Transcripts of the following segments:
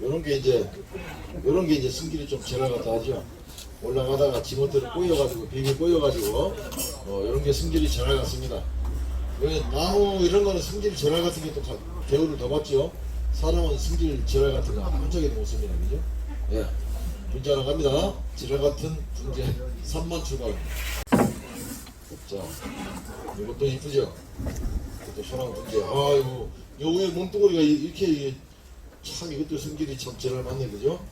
요런 게 이제 요런 게 이제 승질이 좀 지나갔다 하죠. 올라가다가 지멋대로 꼬여가지고 비비 꼬여가지고 어 요런 게 승질이 지나갔습니다. 왜 나무 이런 거는 승질 지날 같은 게 또 대우를 더 받죠. 사람은 승질 지날 같은 거 한쪽에도 못 씁니다. 그죠? 예. 문제 하나 갑니다. 지랄 같은 분재 3만 출발. 자, 이것도 이쁘죠? 이것도 소랑 분재. 아이고, 요 위에 몸뚱어리가 이- 이렇게 참 이것도 승질이 참 지랄 맞네, 그죠?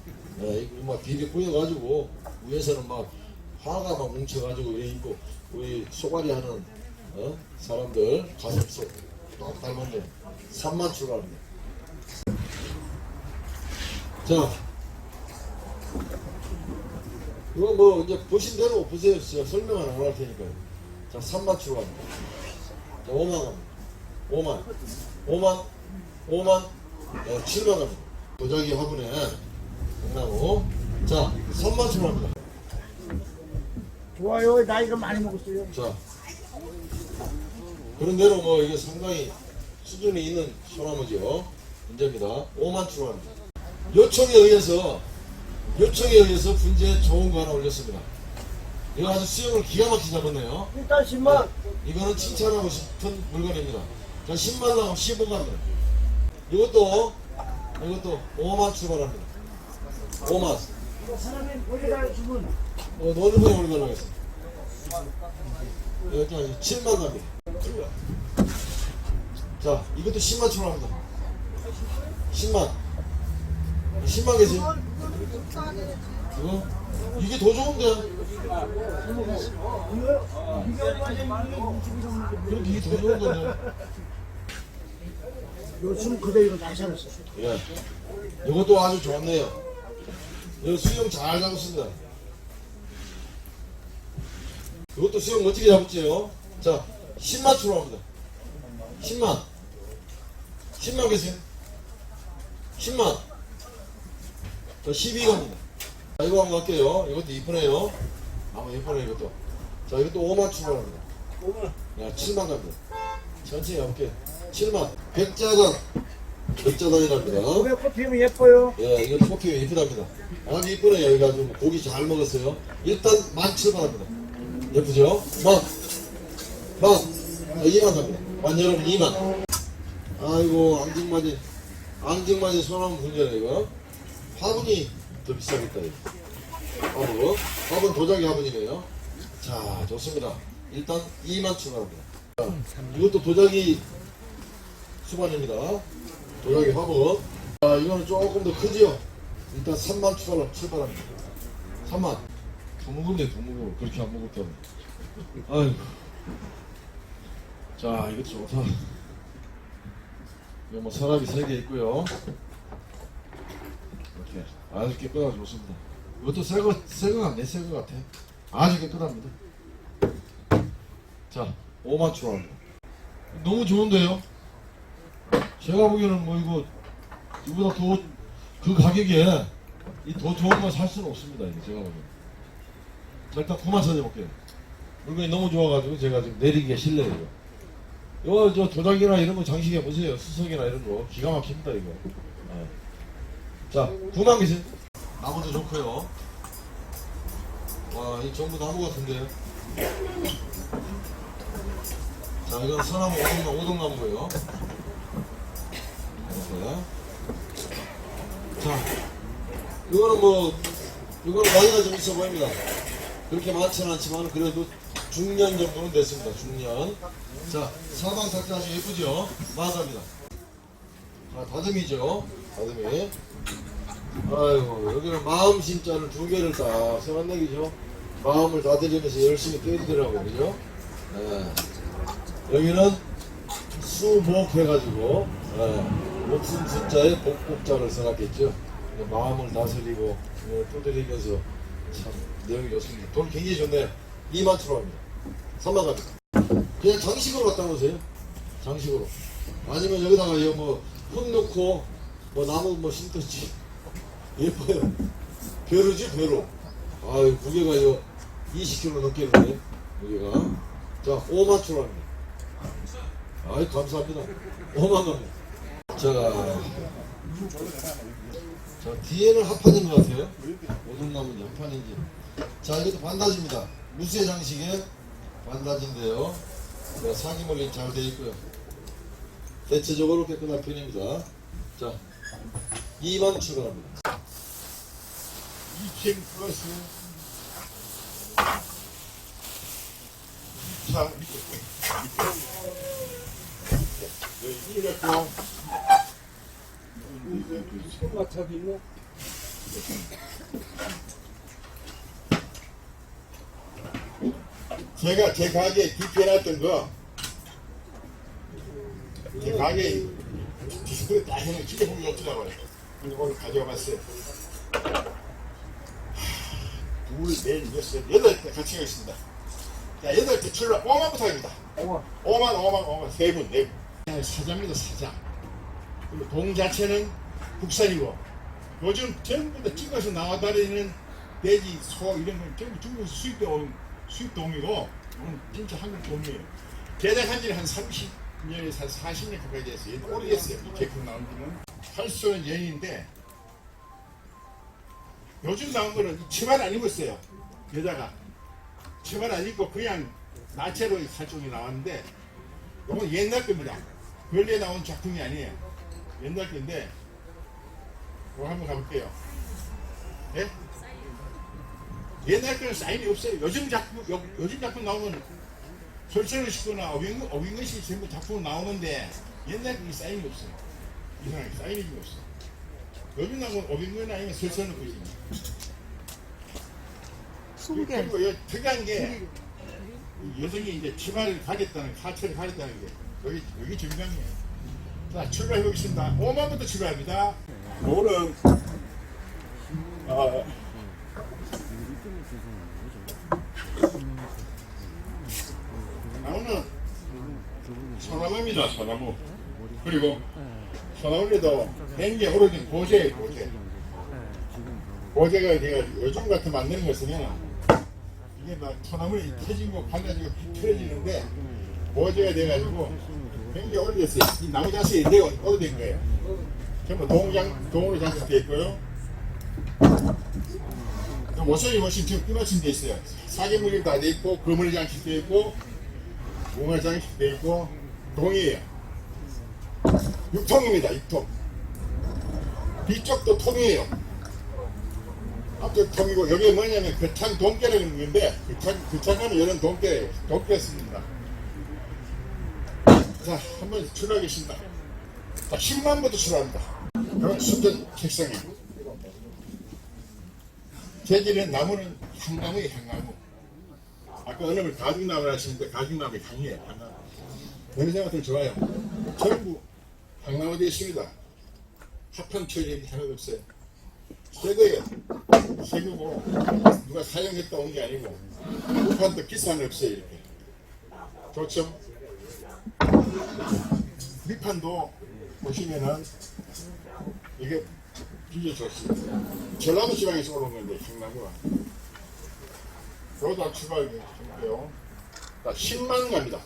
예, 이거 막 비비 꼬여가지고 위에서는 막 화가 막 뭉쳐가지고 이래 있고 우리 소가리 하는 어? 사람들 가슴 속딱 닮았네. 3만 출발합니다. 자, 이거 뭐 이제 보신 대로 보세요. 제가 설명은 안 할 테니까요. 자, 3만 출발합니다. 자, 5만 갑니다. 5만, 5만, 5만, 네, 7만 갑니다. 도자기 화분에 강나무. 자, 3만 출발합니다. 좋아요. 나이가 많이 먹었어요. 자, 그런 대로 뭐 이게 상당히 수준이 있는 소나무죠. 문제입니다. 5만 출발합니다. 요청에 의해서 요청에 의해서 분재 좋은 거 하나 올렸습니다. 이거 아주 수영을 기가 막히게 잡았네요. 일단 10만. 이거는 칭찬하고 싶은 물건입니다. 자, 10만 나오면 15갑니다. 이것도 이것도 5만 출발합니다. 5만. 사람이 어디다 주면 어, 어느 분이 올려달라고 했어? 여기까지 7만 갑니다. 자, 이것도 10만 출발합니다. 10만. 10만 계세요? 이거? 이게 더 좋은데? 그럼 이게 더 좋은 건데? 요즘 그대로 잘 살았어. 예. 이것도 아주 좋네요. 이거 수영 잘 잡았습니다. 이것도 수영 멋지게 잡았지요. 자, 10만 출발합니다. 10만. 10만 계세요? 10만. 자, 12 갑니다. 자, 이거 한번 갈게요. 이것도 이쁘네요. 아무 이쁘네, 이것도. 자, 이것도 5만 출발합니다. 5만. 야, 7만 갑니다. 천천히 가볼게요. 7만. 백자단. 백자단이랍니다. 왜 꽃피면 예뻐요? 예, 이거 토끼 이쁘답니다. 아주 이쁘네요. 여기가 좀 고기 잘 먹었어요. 일단 만 칠만합니다. 예쁘죠? 만, 만, 아, 2만 갑니다. 만 여러분 2만. 아이고, 앙증맞이, 앙증맞이 소나무 분야네 이거. 화분이 더 비싸겠다, 이거. 화분. 화분 도자기 화분이네요. 자, 좋습니다. 일단 2만 출발합니다. 자, 이것도 도자기 수반입니다. 도자기 화분. 아, 이거는 조금 더 크지요? 일단 3만 출발, 출발합니다. 3만. 더 무겁네, 더 무거워. 그렇게 안 무겁다고. 아이고. 자, 이거 좋다. 이거 뭐 서랍이 3개 있고요. 이렇게. 아주 깨끗하고 좋습니다. 이것도 새거, 새거 같네, 새거 같아. 아주 깨끗합니다. 자, 5만 출발합니다. 너무 좋은데요? 제가 보기에는 뭐 이거 이보다 더 그 가격에 이 더 좋은 거 살 수는 없습니다. 이게 제가 보기엔. 자 일단 9만 찾아볼게요. 물건이 너무 좋아가지고 제가 지금 내리기가 실례예요. 이거 저 도자기나 이런 거 장식해 보세요. 수석이나 이런 거 기가 막힙니다 이거. 네. 자 9만 계세요. 나무도 좋고요. 와, 이 전부 나무 같은데요. 자, 이건 서나무 오동나무, 오동나무고요. 자, 이거는 뭐, 이거는 나이가 좀 있어 보입니다. 그렇게 많지는 않지만, 그래도 중년 정도는 됐습니다. 중년. 자, 사방 삭제 아주 예쁘죠? 마사입니다. 자, 다듬이죠? 다듬이. 아이고, 여기는 마음 심자를 두 개를 딱 세워내기죠? 마음을 다드리면서 열심히 뛰어들더라고요. 그죠? 네. 여기는 수복해가지고 예, 목숨 숫자에 써놨겠죠. 예, 마음을 다스리고 예, 두드리면서 참 내용이 좋습니다. 돈 굉장히 좋네요. 2만 출합니다. 3만 갑니다. 그냥 장식으로 갖다 놓으세요. 장식으로. 아니면 여기다가 이거 뭐흙 넣고 뭐 나무 뭐 심듯이 예뻐요. 벼루지 벼루. 아유 무게가 이거 20kg 넘겠는데 무게가. 자 5만 출합니다. 아이 감사합니다. 5만 갑니다. 자 자, 뒤에는 합판인 것 같아요. 오동나무인지 합판인지. 자, 이것도 반다지입니다. 무쇠 장식의 반다지인데요. 자, 상이멀리 잘 되어 있고요. 대체적으로 깨끗한 편입니다. 자, 2만 출발합니다. 2층 플러스 자 밑에 밑에 여기 이렇고 제가 제 가게에 기피해놨던 거, 제 가게에 디스플레이 딱 해놓은 진짜 보기 없더라고요. 근데 오늘 가져와 봤어요. 둘, 넷, 여섯, 여덟 대 같이 있습니다. 자, 여덟 대 출발 5만부터 합니다. 어머, 5만, 5만, 5만, 세 분, 네 분. 사자입니다, 사자. 그리고 동 자체는 국산이고, 요즘 전부 다 찍어서 나와다니는 돼지, 소 이런 건 전부 중국에서 수입돼 온 수입동이고, 진짜 한국 동이에요. 제작한 지는 한 30년에서 한 40년 가까이 됐어요. 오래됐어요. 이 제품 나온 지는. 할수는 연인인데, 요즘 나온 거는 치마를 안 입었어요. 여자가. 치마를 안 입고 그냥 나체로 살쪽이 나왔는데, 이건 옛날 겁니다. 근래 나온 작품이 아니에요. 옛날 건데, 이거 한번 가볼게요. 예? 옛날 거는 사인이 없어요. 요즘 작품, 요, 요즘 작품 나오면 설설을 싣거나 어빙, 어빙것이 전부 작품 나오는데, 옛날 거는 사인이 없어요. 이상하게 사인이 좀 없어요. 요즘 나오면 어빙건 아니면 설설은 거지. 숨결. 그리고 여- 특이한 게, 이 여성이 이제 치마를 가겠다는, 하체를 가겠다는 게, 여기, 여기 중요해요. 자, 출발해 보겠습니다. 5만부터 출발합니다. 오늘은, 아, 나무는 소나무입니다, 소나무. 그리고 소나무에도 굉장히 오래된 고제예요, 고제. 고제가 내가 요즘 같은 만드는 거 쓰면 이게 막 소나무에 터지고 발라지고 틀어지는데 고제가 돼가지고 굉장히 오래됐어요. 이 나무 자체에 내가 오래된 거예요. 전부 동장, 동으로 장식되어 있고요. 모서리 보시면 지금 끼맞춤 되어 있어요. 사계물이 다 되어 있고, 거물이 장식되어 있고, 웅아 장식되어 있고, 동이에요. 육통입니다, 육통. 뒤쪽도 통이에요. 앞쪽 통이고, 여기 뭐냐면 거창 동계라는 건데, 거창, 거창하면 이런 동계, 동계 씁니다. 자, 한 번 출발하겠습니다. 자, 10만부터 출발합니다. 순전 책상이에요. 재질은 나무는 향나무예요, 향나무. 아까 어느 분 가죽나무를 하시는데 가죽나무가 향이에요, 향나무. 냄새 거 좋아요. 전부 향나무 되어 있습니다. 합판 처리에 하나도 없어요. 새 거예요. 새 거고, 누가 사용했다 온 게 아니고, 우판도 기산 없어요, 이렇게. 좋죠? 밑판도 보시면은, 이게 비교 좋습니다. 전라도 지방에서 오는 건데 향나무가 여기다 출발해요. 자 10만 갑니다.